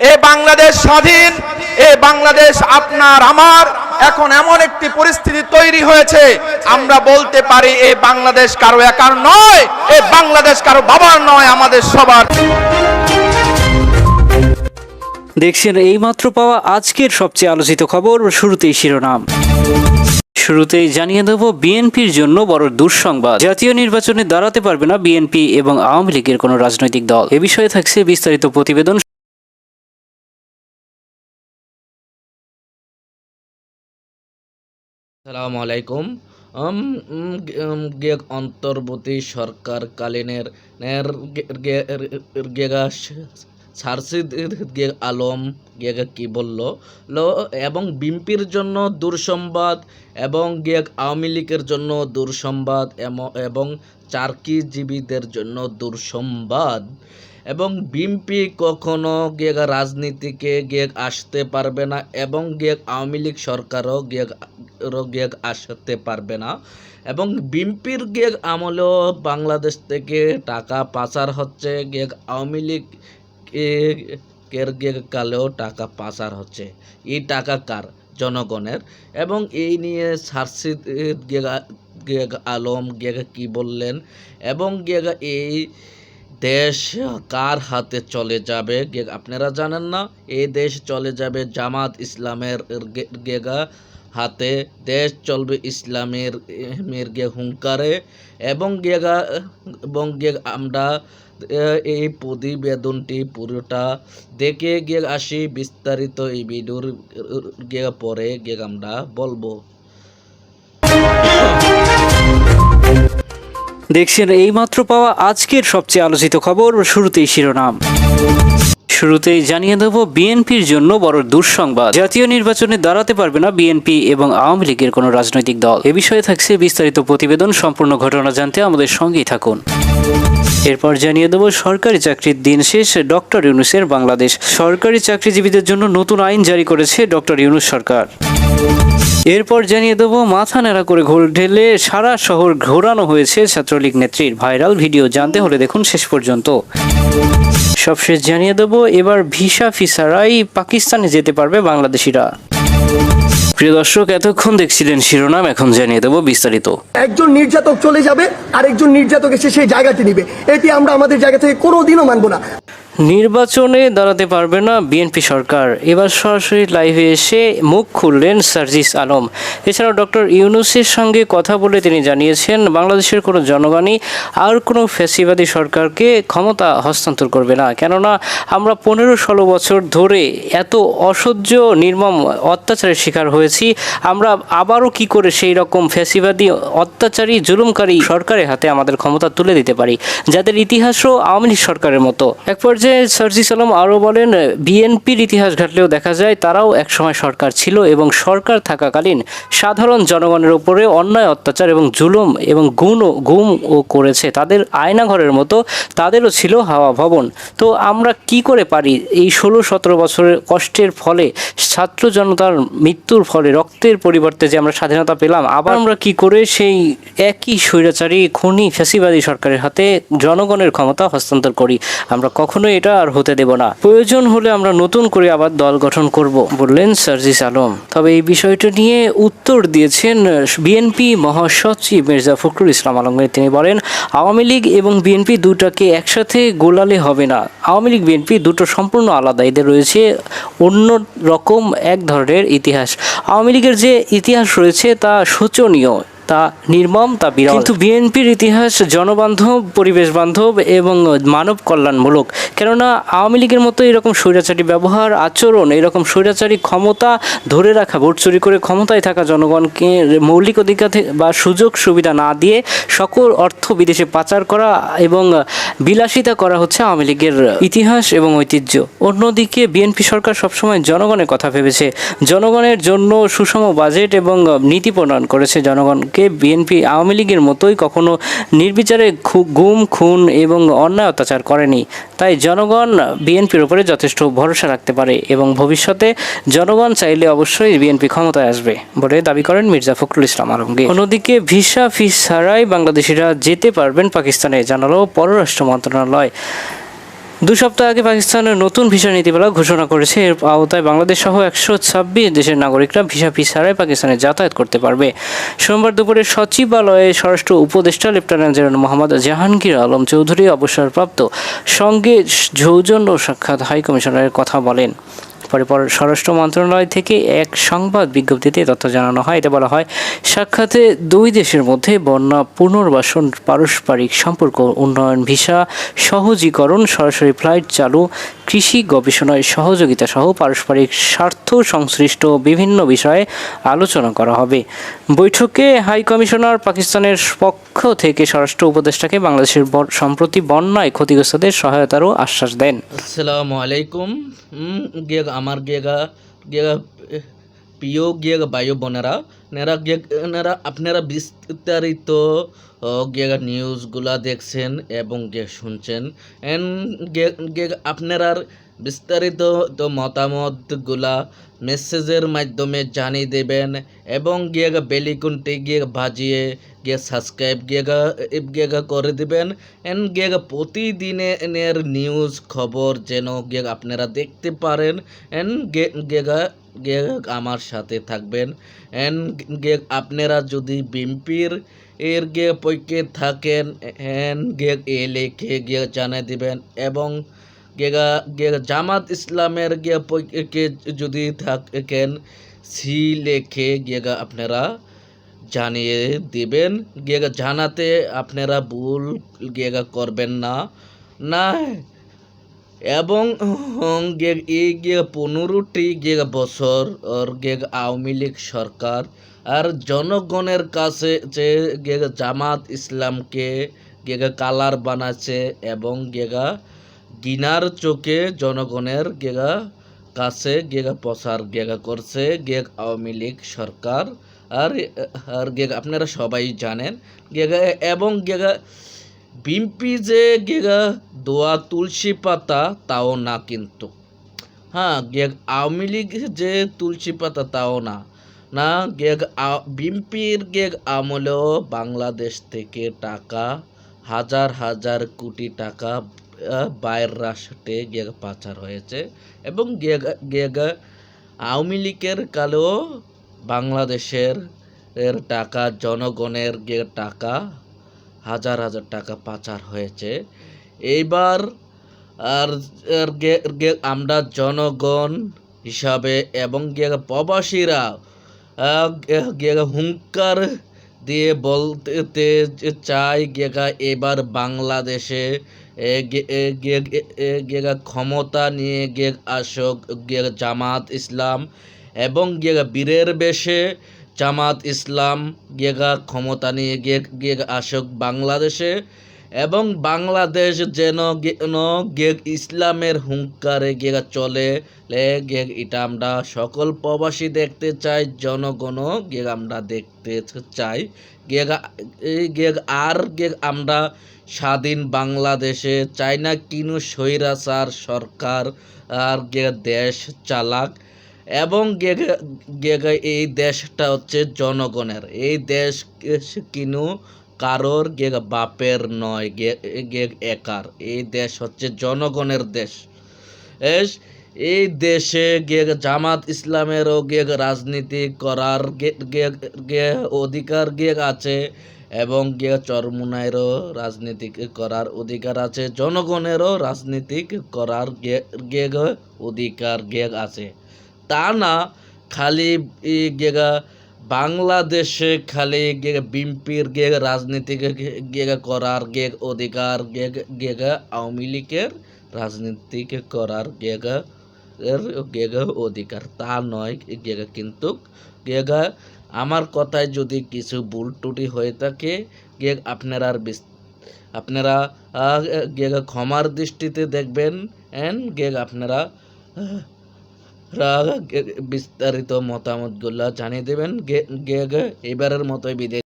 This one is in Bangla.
এ বাংলাদেশ স্বাধীন, এ বাংলাদেশ আপনার আমার। এখন এমন একটি পরিস্থিতি তৈরি হয়েছে, আমরা বলতে পারি এই বাংলাদেশ কারও একার নয় এই বাংলাদেশ কারও বাবার নয়, আমাদের সবার। দেখছেন এইমাত্র পাওয়া আজকের সবচেয়ে আলোচিত খবর, শুরুতেই শিরোনাম। শুরুতেই জানিয়ে দেব, বিএনপির জন্য বড় দুঃসংবাদ। জাতীয় নির্বাচনে দাঁড়াতে পারবে না বিএনপি এবং আওয়ামী লীগের কোনো রাজনৈতিক দল। এ বিষয়ে থাকছে বিস্তারিত প্রতিবেদন। সালামু আলাইকুম। গে- অন্তর্বর্তী সরকারকালীনের গেগা সারসিদ গে আলম, গেগা কি বলল? এবং বিম্পির জন্য দুঃসংবাদ এবং গেগ আওয়ামী লীগের জন্য দুঃসংবাদ এবং চারকিজীবীদের জন্য দুঃসংবাদ। এবং বিএনপি কখনো গেগ রাজনীতিকে গেগ আসতে পারবে না এবং গেগ আওয়ামী লীগ সরকারও গেগ গেগ আসতে পারবে না। এবং বিএনপির গেগ আমলেও বাংলাদেশ থেকে টাকা পাচার হচ্ছে গেগ আওয়ামী লীগ এর গেগ কালেও টাকা পাচার হচ্ছে। এই টাকা কার? জনগণের। এবং এই নিয়ে সার্সিদ গেগা গেগ আলম গেগা কি বললেন? এবং গেগা এই দেশ কার হাতে চলে যাবে? আপনারা জানেন না, এই দেশ চলে যাবে জামাত ইসলামের গেগা হাতে। দেশ চলবে ইসলামের মের গে হুঙ্কারে। এবং গেগা, এবং গে আমরা এই প্রতিবেদনটি পুরোটা দেখে গিয়ে আসি বিস্তারিত এই ভিডিওর গে পরে গে আমরা বলব। দেখছেন এইমাত্র পাওয়া আজকের সবচেয়ে আলোচিত খবর, শুরুতেই শিরোনাম। শুরুতেই জানিয়ে দেব বিএনপির জন্য বড় দুঃসংবাদ। জাতীয় নির্বাচনে দাঁড়াতে পারবে না বিএনপি এবং আওয়ামী লীগের কোনো রাজনৈতিক দল। এ বিষয়ে থাকছে বিস্তারিত প্রতিবেদন, সম্পূর্ণ ঘটনা জানতে আমাদের সঙ্গেই থাকুন। এরপর জানিয়ে দেব, সরকারি চাকরির দিন শেষ, ডক্টর ইউনুসের বাংলাদেশ। সরকারি চাকরিজীবীদের জন্য নতুন আইন জারি করেছে ডক্টর ইউনুস সরকার। এরপর জানিয়ে দেব, মাথা নেড়া করে ঘোল ঢেলে সারা শহর ঘোরানো হয়েছে ছাত্রলীগ নেত্রীর ভাইরাল ভিডিও। জানতে হলে দেখুন শেষ পর্যন্ত। সবশেষ জানিয়ে দেব, এবার ভিসা ফিসারাই পাকিস্তানে যেতে পারবে বাংলাদেশিরা। প্রিয় দর্শক, এতক্ষণ দেখছিলেন শিরোনাম, এখন জানিয়ে দেবো বিস্তারিত। একজন নির্যাতক চলে যাবে আর একজন নির্যাতক এসে সেই জায়গাটি নিবে। এটি আমরা আমাদের জায়গা থেকে কোনো দিনও মানব না। নির্বাচনে দাঁড়াতে পারবে না বিএনপি সরকার। এবার সরাসরি লাইভে এসে মুখ খুললেন সার্জিস আলম। এছাড়াও ডক্টর ইউনুসের সঙ্গে কথা বলে তিনি জানিয়েছেন, বাংলাদেশের কোনো জনগণই আর কোনো ফ্যাসিবাদী সরকারকে ক্ষমতা হস্তান্তর করবে না। কেননা আমরা পনেরো ষোলো বছর ধরে এত অসহ্য, নির্মম অত্যাচারের শিকার হয়েছি। আমরা আবারও কি করে সেই রকম ফ্যাসিবাদী, অত্যাচারী, জুলুমকারী সরকারের হাতে আমাদের ক্ষমতা তুলে দিতে পারি, যাদের ইতিহাসও আওয়ামী লীগ সরকারের মতো? এক পর্যায়ে সার্জিস আলম আরও বলেন, বিএনপির ইতিহাস ঘাটলেও দেখা যায় তারাও একসময় সরকার ছিল এবং সরকার থাকাকালীন সাধারণ জনগণের উপরে অন্যায়, অত্যাচার এবং জুলুম এবং গুণ ও গুম ও করেছে। তাদের আয়নাঘরের মতো তাদেরও ছিল হাওয়া ভবন। তো আমরা কি করে পারি? এই ষোলো সতেরো বছরের কষ্টের ফলে, ছাত্র জনতার মৃত্যুর ফলে, রক্তের পরিবর্তে যে আমরা স্বাধীনতা পেলাম, আবার আমরা কি করে সেই একই স্বৈরাচারী, খুনি, ফ্যাসিবাদী সরকারের হাতে জনগণের ক্ষমতা হস্তান্তর করি? আমরা কখনোই এটা আর হতে দেব না। প্রয়োজন হলে আমরা নতুন করে আবার দল গঠন করব, বললেন সার্জিস আলম। তবে এই বিষয়টা নিয়ে উত্তর দিয়েছেন বিএনপি মহাসচিব মির্জা ফখরুল ইসলাম আলমগীর। তিনি বলেন, আওয়ামী লীগ এবং বিএনপি দুটাকে একসাথে গোলালে হবে না। আওয়ামী লীগ, বিএনপি দুটো সম্পূর্ণ আলাদা। এদের রয়েছে অন্য রকম এক ধরনের ইতিহাস। আওয়ামী লীগের যে ইতিহাস রয়েছে তা শোচনীয়। তা নির্মম, তা বিরল। কিন্তু বিএনপির ইতিহাস, জনবান্ধব পরিবেশ বান্ধব এবং মানব কল্যাণমূলক। কেননা আওয়ামী লীগের মতো এরকম স্বৈরাচারী ব্যবহার, আচরণ, এরকম স্বৈরাচারী ক্ষমতা ধরে রাখা, ভোট চুরি করে ক্ষমতায় থাকা জনগণকে মৌলিক অধিকার বা সুযোগ সুবিধা না দিয়ে সকল অর্থ বিদেশে পাচার করা এবং বিলাসিতা করা হচ্ছে আওয়ামী লীগের ইতিহাস এবং ঐতিহ্য। অন্যদিকে বিএনপি সরকার সবসময় জনগণের কথা ভেবেছে। জনগণের জন্য সুষম বাজেট এবং নীতি প্রণয়ন করেছে জনগণকে। বিএনপি আওয়ামী লীগের মতোই কখনো নির্বিচারে গুম, খুন এবং অন্যায় অত্যাচার করেনি। তাই জনগণ বিএনপির উপরে যথেষ্ট ভরসা রাখতে পারে এবং ভবিষ্যতে জনগণ চাইলে অবশ্যই বিএনপি ক্ষমতায় আসবে বলে দাবি করেন মির্জা ফখরুল ইসলাম আলমগীর। অন্যদিকে ভিসা ফিস ছাড়াই বাংলাদেশিরা যেতে পারবেন পাকিস্তানে, জানালো পররাষ্ট্র মন্ত্রণালয়। দু সপ্তাহ আগে পাকিস্তানের নতুন ভিসা নীতিমালা ঘোষণা করেছে। এর আওতায় বাংলাদেশ সহ একশো ছাব্বিশ দেশের নাগরিকরা ভিসা ফি ছাড়াই পাকিস্তানে যাতায়াত করতে পারবে। সোমবার দুপুরে সচিবালয়ে স্বরাষ্ট্র উপদেষ্টা লেফটেন্যান্ট জেনারেল মোহাম্মদ জাহাঙ্গীর আলম চৌধুরী অবসরপ্রাপ্ত সঙ্গে সৌজন্য সাক্ষাৎ হাইকমিশনারের কথা বলেন। পরে পর স্বরাষ্ট্র মন্ত্রণালয় থেকে এক সংবাদ বিজ্ঞপ্তিতে তথ্য জানানো হয়। এতে বলা হয়, সাক্ষাতে দুই দেশের মধ্যে বন্যা পুনর্বাসন, পারস্পরিক সম্পর্ক, উন্নয়ন ভিসা, সহজীকরণ, সরাসরি ফ্লাইট চালু, কৃষি গবেষণায় সহযোগিতা সহ পারস্পরিক স্বার্থ সংশ্লিষ্ট বিভিন্ন বিষয়ে আলোচনা করা হবে। বৈঠকে হাই কমিশনার পাকিস্তানের পক্ষ থেকে স্বরাষ্ট্র উপদেষ্টাকে বাংলাদেশের সম্প্রতি বন্যায় ক্ষতিগ্রস্তদের সহায়তারও আশ্বাস দেন। আসসালামু আলাইকুম। আমার গেগা গেগা প্রিয় গেগ বায়ু বোনেরা, নেরা গেগ নেরা আপনারা বিস্তারিত গেগ নিউজগুলা দেখছেন এবং গেগ শুনছেন। এন গেগ গেগ আপনারা বিস্তারিত মতামতগুলা মেসেজের মাধ্যমে জানিয়ে দেবেন এবং গিয়ে বেলিকুনটি গিয়ে বাজিয়ে গিয়ে সাবস্ক্রাইব গিয়ে গিয়ে করে দিবেন। এন গিয়ে প্রতিদিনের নিউজ খবর যেন গিয়ে আপনারা দেখতে পারেন। এন গেগা গিয়ে আমার সাথে থাকবেন। এন গিয়ে আপনারা যদি বিম্পির এর গিয়ে পৈকে থাকেন এন গিয়ে এ লেখে গিয়ে জানিয়ে দিবেন এবং জামাত ইসলামের গিয়া যদি থাকেন, সি লেখে গেগা আপনারা জানিয়ে দিবেন। গেগা জানাতে আপনারা ভুল গেগা করবেন না। না, এবং এই পনেরোটি গিয়ে বছর ওর গে আওয়ামী লীগ সরকার আর জনগণের কাছে যে গে জামাত ইসলামকে গেগা কালার বানাচ্ছে এবং গেগা গিনার চোখে জনগণের গেগা কাছে গেগা প্রচার, গেগা করছে গেগ আওয়ামী লীগ সরকার। আর আর গেগা, আপনারা সবাই জানেন, গেগা এবং গেগা বিম্পি যে গেগা দোয়া তুলসী পাতা তাও না কিন্তু। হ্যাঁ গেগ আওয়ামী লীগ যে তুলসী পাতা তাও না। না, গেগ বিম্পির গেগ আমলেও বাংলাদেশ থেকে টাকা, হাজার হাজার কোটি টাকা আহ, বাইরের রাষ্ট্রে গেগ পাচার হয়েছে এবং গেগ আওয়ামী লীগের কালেও বাংলাদেশের এর টাকা জনগণের গে টাকা হাজার হাজার টাকা পাচার হয়েছে। এইবার আর আমরা জনগণ হিসাবে এবং গে- প্রবাসীরা হুঙ্কার দিয়ে বলতে চাই, গেগা, এবার বাংলাদেশে গে- গে- গেগা, ক্ষমতা নিয়ে গেগ আসক গে জামাত ইসলাম এবং গেগা বীরের বেশে জামাত ইসলাম, গেগা ক্ষমতা নিয়ে গেগ গেগ আসক বাংলাদেশে। এবং বাংলাদেশ যেন গেগ ইসলামের হুঙ্কারে গেগা চলে, লে গেগ এটা আমরা সকল প্রবাসী দেখতে চাই, জনগণও গেগ আমরা দেখতে চাই। গেগ এই গেগ আর গেগ আমরা স্বাধীন বাংলাদেশে চাই না কিনু স্বৈরাচার সরকার আর গে দেশ চালাক। এবং গেগে এই দেশটা হচ্ছে জনগণের। এই দেশ কিনু কারোর গে বাপের নয়, গে গে একার। এই দেশ হচ্ছে জনগণের দেশ। এস, এই দেশে গে জামাত ইসলামেরও গে রাজনীতি করার গে অধিকার গে আছে এবং গে চরমুনায়েরও রাজনীতি করার অধিকার আছে। জনগণেরও রাজনীতি করার গে গে অধিকার গে আছে। তা না, খালি গেগা বাংলাদেশে খালি বিম্পির গে রাজনীতি গে করার গে অধিকার গে গেগা আওয়ামী লীগের রাজনীতি করার গেগা এর গেগা অধিকার। তা নয় গেগা কিন্তু গেগা আমার কথায় যদি কিছু ভুল ত্রুটি হয়ে থাকে গে আপনারা আর আপনারা গেগা ক্ষমার দৃষ্টিতে দেখবেন এন্ড গেগ আপনারা বিস্তারিত মতামতগুলো জানিয়ে দেবেন। গে এবারের মতোই বিদায়